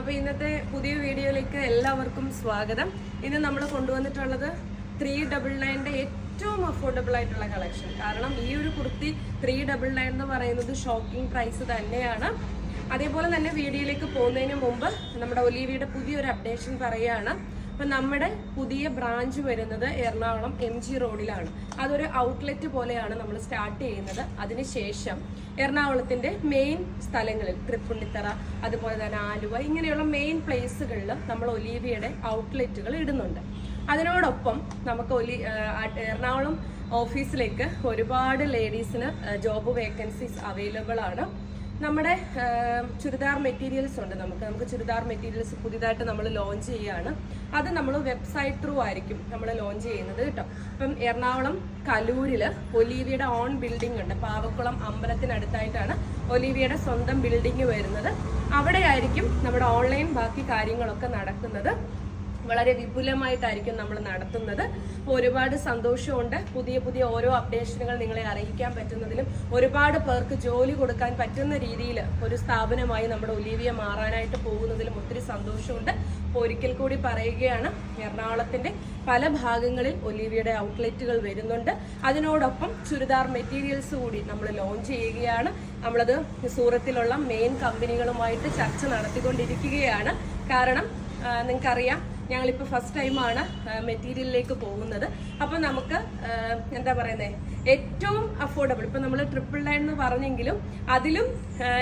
അപ്പൊ ഇന്നത്തെ പുതിയ വീഡിയോയിലേക്ക് എല്ലാവർക്കും സ്വാഗതം. ഇന്ന് നമ്മൾ കൊണ്ടുവന്നിട്ടുള്ളത് ത്രീ ഡബിൾ നയന്റെ ഏറ്റവും അഫോർഡബിൾ ആയിട്ടുള്ള കളക്ഷൻ കാരണം ഈ ഒരു കുർത്തി ത്രീ ഡബിൾ നയൻ എന്ന് പറയുന്നത് ഷോക്കിംഗ് പ്രൈസ് തന്നെയാണ്. അതേപോലെ തന്നെ വീഡിയോയിലേക്ക് പോകുന്നതിന് മുമ്പ് നമ്മുടെ ഒലീവിയുടെ പുതിയൊരു അപ്ഡേഷൻ പറയുകയാണ്. അപ്പം നമ്മുടെ പുതിയ ബ്രാഞ്ച് വരുന്നത് എറണാകുളം എം ജി റോഡിലാണ്. അതൊരു ഔട്ട്ലെറ്റ് പോലെയാണ് നമ്മൾ സ്റ്റാർട്ട് ചെയ്യുന്നത്. അതിനുശേഷം എറണാകുളത്തിന്റെ മെയിൻ സ്ഥലങ്ങളിൽ തൃപ്പുണ്ണിത്തറ അതുപോലെ തന്നെ ആലുവ ഇങ്ങനെയുള്ള മെയിൻ പ്ലേസുകളിൽ നമ്മൾ ഒലീവിയുടെ ഔട്ട്ലെറ്റുകൾ ഇടുന്നുണ്ട്. അതിനോടൊപ്പം നമുക്ക് ഒലി എറണാകുളം ഓഫീസിലേക്ക് ഒരുപാട് ലേഡീസിന് ജോബ് വേക്കൻസീസ് അവൈലബിൾ ആണ്. നമ്മുടെ ചുരിദാർ മെറ്റീരിയൽസ് ഉണ്ട് നമുക്ക്. നമുക്ക് ചുരിദാർ മെറ്റീരിയൽസ് പുതിയതായിട്ട് നമ്മൾ ലോഞ്ച് ചെയ്യുകയാണ് അത് നമ്മൾ വെബ്സൈറ്റ് ത്രൂ ആയിരിക്കും നമ്മൾ ലോഞ്ച് ചെയ്യുന്നത് കേട്ടോ. അപ്പം എറണാകുളം കലൂരിൽ ഒലീവിയുടെ ഓൺ ബിൽഡിംഗ് ഉണ്ട്. പാവക്കുളം അമ്പലത്തിനടുത്തായിട്ടാണ് ഒലീവിയുടെ സ്വന്തം ബിൽഡിംഗ് വരുന്നത്. അവിടെയായിരിക്കും നമ്മുടെ ഓൺലൈൻ ബാക്കി കാര്യങ്ങളൊക്കെ നടക്കുന്നത്. വളരെ വിപുലമായിട്ടായിരിക്കും നമ്മൾ നടത്തുന്നത്. അപ്പോൾ ഒരുപാട് സന്തോഷമുണ്ട്. പുതിയ പുതിയ ഓരോ അപ്ഡേഷനുകൾ നിങ്ങളെ അറിയിക്കാൻ പറ്റുന്നതിലും ഒരുപാട് പേർക്ക് ജോലി കൊടുക്കാൻ പറ്റുന്ന രീതിയിൽ ഒരു സ്ഥാപനമായി നമ്മുടെ ഒലീവിയ മാറാനായിട്ട് പോകുന്നതിലും ഒത്തിരി സന്തോഷമുണ്ട്. അപ്പോൾ ഒരിക്കൽ കൂടി പറയുകയാണ് എറണാകുളത്തിന്റെ പല ഭാഗങ്ങളിൽ ഒലീവിയുടെ ഔട്ട്ലെറ്റുകൾ വരുന്നുണ്ട്. അതിനോടൊപ്പം ചുരിദാർ മെറ്റീരിയൽസ് കൂടി നമ്മൾ ലോഞ്ച് ചെയ്യുകയാണ്. നമ്മളത് സൂറത്തിലുള്ള മെയിൻ കമ്പനികളുമായിട്ട് ചർച്ച നടത്തിക്കൊണ്ടിരിക്കുകയാണ്. കാരണം നിങ്ങൾക്കറിയാം ഞങ്ങളിപ്പോൾ ഫസ്റ്റ് ടൈമാണ് മെറ്റീരിയലിലേക്ക് പോകുന്നത്. അപ്പോൾ നമുക്ക് എന്താ പറയുന്നത് ഏറ്റവും അഫോർഡബിൾ ഇപ്പം നമ്മൾ ട്രിപ്പിൾ നയൻ എന്ന് പറഞ്ഞെങ്കിലും അതിലും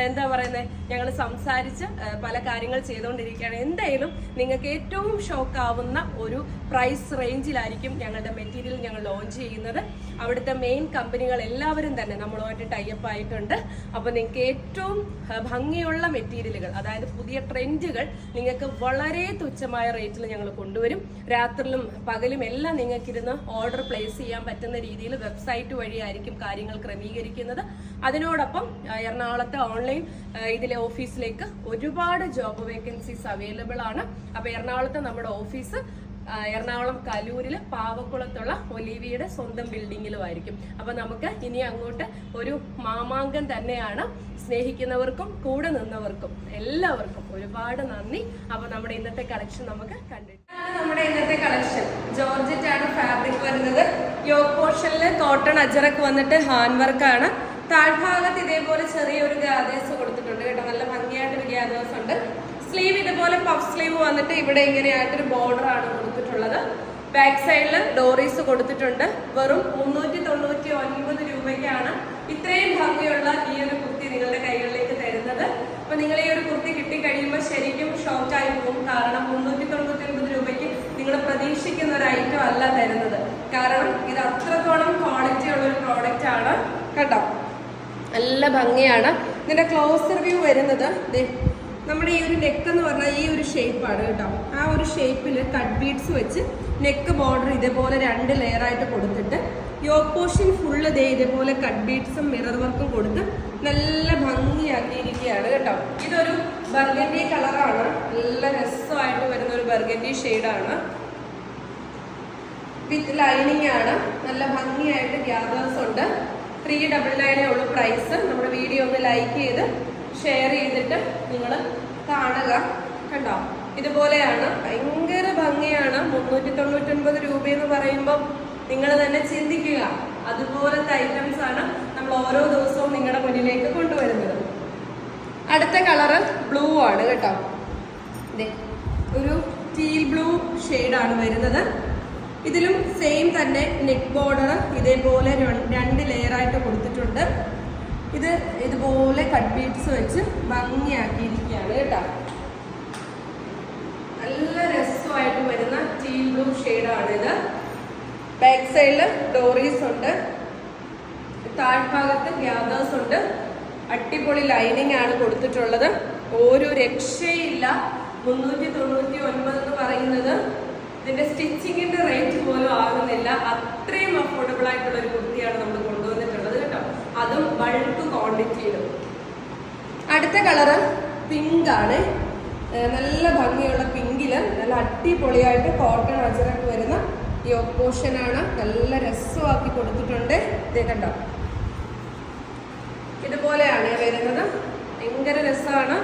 എന്താ പറയുന്നത് ഞങ്ങൾ സംസാരിച്ച് പല കാര്യങ്ങൾ ചെയ്തുകൊണ്ടിരിക്കുകയാണ്. എന്തായാലും നിങ്ങൾക്ക് ഏറ്റവും ഷോക്ക് ആവുന്ന ഒരു പ്രൈസ് റേഞ്ചിലായിരിക്കും ഞങ്ങളുടെ മെറ്റീരിയൽ ഞങ്ങൾ ലോഞ്ച് ചെയ്യുന്നത്. അവിടുത്തെ മെയിൻ കമ്പനികൾ എല്ലാവരും തന്നെ നമ്മളുമായിട്ട് ടൈപ്പ് ആയിട്ടുണ്ട്. അപ്പോൾ നിങ്ങൾക്ക് ഏറ്റവും ഭംഗിയുള്ള മെറ്റീരിയലുകൾ അതായത് പുതിയ ട്രെൻഡുകൾ നിങ്ങൾക്ക് വളരെ തുച്ഛമായ റേറ്റിൽ ഞങ്ങൾ കൊണ്ടുവരും. രാത്രിയിലും പകലും എല്ലാം നിങ്ങൾക്കിരുന്ന് ഓർഡർ പ്ലേസ് ചെയ്യാൻ പറ്റുന്ന രീതിയിൽ വെബ്സൈറ്റ് വഴിയായിരിക്കും കാര്യങ്ങൾ ക്രമീകരിക്കുന്നത്. അതിനോടൊപ്പം എറണാകുളത്തെ ഓൺലൈൻ ഇതിലെ ഓഫീസിലേക്ക് ഒരുപാട് ജോബ് വേക്കൻസീസ് അവൈലബിൾ ആണ്. അപ്പോൾ എറണാകുളത്തെ നമ്മുടെ ഓഫീസ് എറണാകുളം കലൂരിൽ പാവക്കുളത്തുള്ള ഒലിവിയുടെ സ്വന്തം ബിൽഡിങ്ങിലും ആയിരിക്കും അപ്പൊ നമുക്ക് ഇനി അങ്ങോട്ട് ഒരു മാമാങ്കം തന്നെയാണ് സ്നേഹിക്കുന്നവർക്കും കൂടെ നിന്നവർക്കും എല്ലാവർക്കും ഒരുപാട് നന്ദി. അപ്പൊ നമ്മുടെ ഇന്നത്തെ കളക്ഷൻ നമുക്ക് കണ്ടിട്ട് നമ്മുടെ ഇന്നത്തെ കളക്ഷൻ ജോർജറ്റ് ആണ് ഫാബ്രിക് വരുന്നത്. യോഗ പോർഷനിൽ കോട്ടൺ അജറക്ക് വന്നിട്ട് ഹാൻഡ് വർക്കാണ് താഴ്ഭാഗത്ത് ഇതേപോലെ ചെറിയൊരു ഗാദേഴ്സ് കൊടുത്തിട്ടുണ്ട് കേട്ടോ. നല്ല ഭംഗിയായിട്ട് ഭംഗിയായിട്ടൊരു ഗാദേഴ്സ് ഉണ്ട്. സ്ലീവ് ഇതുപോലെ പഫ് സ്ലീവ് വന്നിട്ട് ഇവിടെ ഇങ്ങനെയായിട്ടൊരു ബോർഡർ ആണ് കൊടുത്തിട്ടുള്ളത്. ബാക്ക് സൈഡിൽ ഡോറീസ് കൊടുത്തിട്ടുണ്ട്. വെറും മുന്നൂറ്റി തൊണ്ണൂറ്റി ഒൻപത് രൂപയ്ക്കാണ് ഇത്രയും ഭംഗിയുള്ള ഈ ഒരു കുർത്തി നിങ്ങളുടെ കൈകളിലേക്ക് തരുന്നത്. അപ്പൊ നിങ്ങൾ ഈ ഒരു കുർത്തി കിട്ടിക്കഴിയുമ്പോൾ ശരിക്കും ഷോക്കായി പോകും. കാരണം മുന്നൂറ്റി തൊണ്ണൂറ്റി ഒൻപത് രൂപയ്ക്ക് നിങ്ങൾ പ്രതീക്ഷിക്കുന്ന ഒരു ഐറ്റം അല്ല തരുന്നത്. കാരണം ഇത് അത്രത്തോളം ക്വാളിറ്റി ഉള്ള ഒരു പ്രോഡക്റ്റ് ആണ്. കേട്ടോ നല്ല ഭംഗിയാണ്. ഇതിന്റെ ക്ലോസർ വ്യൂ വരുന്നത് നമ്മുടെ ഈ ഒരു നെക്ക് എന്ന് പറഞ്ഞാൽ ഈ ഒരു ഷേപ്പാണ് കേട്ടോ. ആ ഒരു ഷേപ്പിൽ കട്ട് ബീഡ്സ് വെച്ച് നെക്ക് ബോർഡർ ഇതേപോലെ രണ്ട് ലെയർ ആയിട്ട് കൊടുത്തിട്ട് യോക്ക് പോർഷൻ ഫുള്ള് ദേ ഇതേപോലെ കട്ട് ബീഡ്സും മിറർ വർക്കും കൊടുത്ത് നല്ല ഭംഗിയാക്കിയിരിക്കുകയാണ് കേട്ടോ. ഇതൊരു ബർഗൻഡി കളറാണ് നല്ല രസമായിട്ട് വരുന്ന ഒരു ബർഗൻഡി ഷെയ്ഡാണ് വിത്ത് ലൈനിങ് ആണ്. നല്ല ഭംഗിയായിട്ട് ഗ്യാദേഴ്സ് ഉണ്ട്. ത്രീ ഡബിൾ നയനേ ഉള്ളൂ പ്രൈസ് നമ്മുടെ വീഡിയോ ഒന്ന് ലൈക്ക് ചെയ്ത് ഷെയർ ചെയ്തിട്ട് നിങ്ങൾ കാണുക. കണ്ടോ? ഇതുപോലെയാണ്. ഭയങ്കര ഭംഗിയാണ്. മുന്നൂറ്റി തൊണ്ണൂറ്റൊൻപത് രൂപ എന്ന് പറയുമ്പോൾ നിങ്ങൾ തന്നെ ചിന്തിക്കുക. അതുപോലത്തെ ഐറ്റംസ് ആണ് നമ്മൾ ഓരോ ദിവസവും നിങ്ങളുടെ മുന്നിലേക്ക് കൊണ്ടുവരുന്നത്. അടുത്ത കളറ് ബ്ലൂ ആണ് കേട്ടോ. ഒരു ടീൽ ബ്ലൂ ആണ് വരുന്നത്. ഇതിലും സെയിം തന്നെ നെക്ക് ബോർഡർ ഇതേപോലെ രണ്ട് ലെയർ ആയിട്ട് കൊടുത്തിട്ടുണ്ട്. ഇത് ഇതുപോലെ കട്ട് ബീഡ്സ് വെച്ച് ഭംഗിയാക്കിയിരിക്കുകയാണ് കേട്ടോ. നല്ല രസമായിട്ട് വരുന്ന ടീൽ ബ്ലൂ ഷെയ്ഡാണ് ഇത്. ബാക്ക് സൈഡിൽ ഡോറീസ് ഉണ്ട്. താഴ്ഭാഗത്ത് ഗ്യാദേഴ്സ് ഉണ്ട്. അടിപൊളി ലൈനിങ് ആണ് കൊടുത്തിട്ടുള്ളത്. ഓരോ രക്ഷയില്ല. മുന്നൂറ്റി തൊണ്ണൂറ്റി ഒൻപത് എന്ന് പറയുന്നത്. ഇതിന്റെ സ്റ്റിച്ചിങ്ങിന്റെ റേറ്റ് പോലും ആകുന്നില്ല. അത്രയും അഫോർഡബിൾ ആയിട്ടുള്ള ഒരു കുർത്തിയാണ് നമ്മൾ അതും ബൾക്ക് ക്വാണ്ടിറ്റിയിലും അടുത്ത കളറ് പിങ്ക് ആണ്. നല്ല ഭംഗിയുള്ള പിങ്കിൽ നല്ല അടിപൊളിയായിട്ട് കോട്ടൺ അജറക്ക് വരുന്ന ഈ ഒപ്പോഷനാണ് നല്ല രസമാക്കി കൊടുത്തിട്ടുണ്ട്. ഇതേ കണ്ടോ? ഇതുപോലെയാണ് വരുന്നത്. ഭയങ്കര രസമാണ്.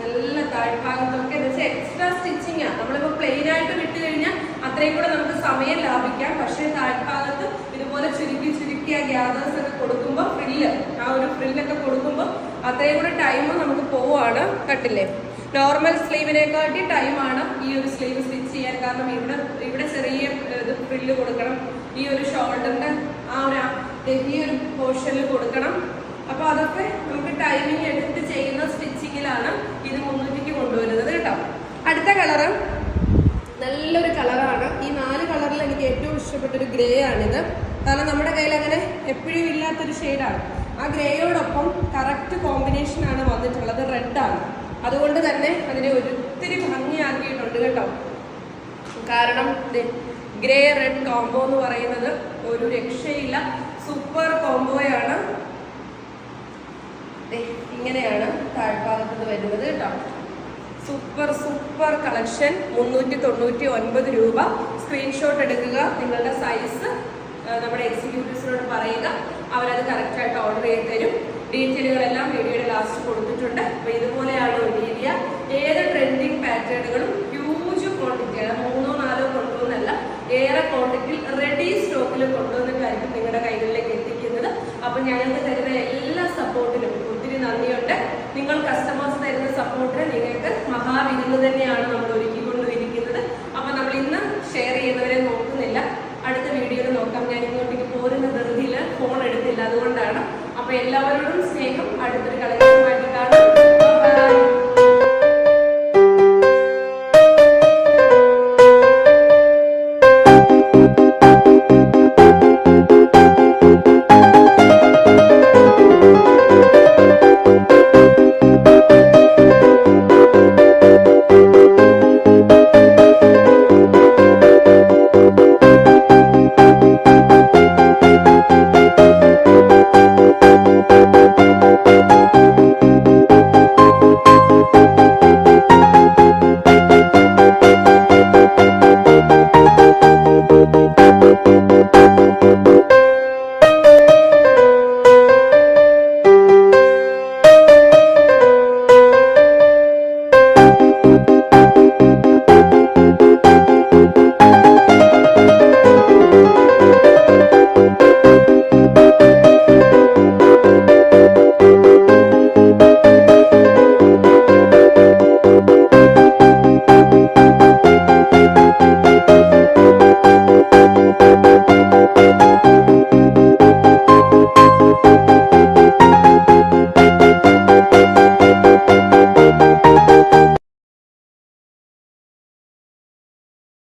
നല്ല താഴ്ഭാഗത്തൊക്കെ എന്ന് വെച്ചാൽ എക്സ്ട്രാ സ്റ്റിച്ചിങ് ആണ് നമ്മളിപ്പോൾ പ്ലെയിൻ ആയിട്ട് വിട്ട് കഴിഞ്ഞാൽ അത്രയും കൂടെ നമുക്ക് സമയം ലാഭിക്കാം. പക്ഷേ താഴ്ഭാഗത്ത് ഇതുപോലെ ചുരുക്കി ആ ഗ്യാദേഴ്സ് ഒക്കെ കൊടുക്കുമ്പോൾ ഫ്രില്ല് ആ ഒരു ഫ്രില്ലൊക്കെ കൊടുക്കുമ്പോൾ അത്രയും കൂടെ ടൈം നമുക്ക് പോവാണ് കട്ടില്ലേ നോർമൽ സ്ലീവിനെക്കാട്ടി ടൈമാണ് ഈ ഒരു സ്ലീവ് സ്റ്റിച്ച് ചെയ്യാൻ. കാരണം ഇവിടെ ഇവിടെ ചെറിയ ഇത് ഫ്രില്ല് കൊടുക്കണം. ഈ ഒരു ഷോൾഡറിന്റെ ആ ഒരു ഈ ഒരു പോർഷനിൽ കൊടുക്കണം. അപ്പൊ അതൊക്കെ നമുക്ക് ടൈമിങ് എടുത്ത് ചെയ്യുന്ന സ്റ്റിച്ചിങ്ങിലാണ് ഇത് മുന്നൂറ്റിക്ക് കൊണ്ടുവരുന്നത് കേട്ടോ. അടുത്ത കളറ് നല്ലൊരു കളറാണ് ഈ നാല് കളറിൽ എനിക്ക് ഏറ്റവും ഇഷ്ടപ്പെട്ട ഒരു ഗ്രേ ആണിത്. കാരണം നമ്മുടെ കയ്യിൽ അങ്ങനെ എപ്പോഴും ഇല്ലാത്തൊരു ഷെയ്ഡാണ് ആ ഗ്രേയോടൊപ്പം കറക്റ്റ് കോമ്പിനേഷൻ ആണ് വന്നിട്ടുള്ളത്. റെഡാണ് അതുകൊണ്ട് തന്നെ അതിനെ ഒത്തിരി ഭംഗിയാക്കിയിട്ടുണ്ട് കേട്ടോ. കാരണം ഗ്രേ റെഡ് കോംബോ എന്ന് പറയുന്നത് ഒരു രക്ഷയില്ല. സൂപ്പർ കോംബോയാണ് ഇങ്ങനെയാണ് താഴ്ഭാഗത്ത് വരുന്നത് കേട്ടോ. സൂപ്പർ സൂപ്പർ കളക്ഷൻ മുന്നൂറ്റി തൊണ്ണൂറ്റി ഒൻപത് രൂപ. സ്ക്രീൻഷോട്ട് എടുക്കുക. നിങ്ങളുടെ സൈസ് നമ്മുടെ എക്സിക്യൂട്ടീവ്സിനോട് പറയുക. അവരത് കറക്റ്റായിട്ട് ഓർഡർ ചെയ്ത് തരും ഡീറ്റെയിലുകളെല്ലാം വീഡിയോയുടെ ലാസ്റ്റ് കൊടുത്തിട്ടുണ്ട്. അപ്പോൾ ഇതുപോലെയാണ് ഒലീവിയ ഏത് ട്രെൻഡിങ് പാറ്റേണുകളും ഹ്യൂജ് ക്വാണ്ടിറ്റി മൂന്നോ നാലോ കൊണ്ടുവന്നല്ല ഏറെ ക്വാണ്ടിറ്റിയിൽ റെഡി സ്റ്റോക്കിൽ കൊണ്ടുവന്നിട്ടായിരിക്കും നിങ്ങളുടെ കൈകളിലേക്ക് എത്തിക്കുന്നത്. അപ്പം ഞങ്ങൾക്ക് തരുന്ന എല്ലാ സപ്പോർട്ടിനും ഒത്തിരി നന്ദിയുണ്ട്. നിങ്ങൾ കസ്റ്റമേഴ്സ് തരുന്ന സപ്പോർട്ടിന് നിങ്ങൾക്ക് മഹാവിരുന്ന് തന്നെയാണ് നമ്മൾ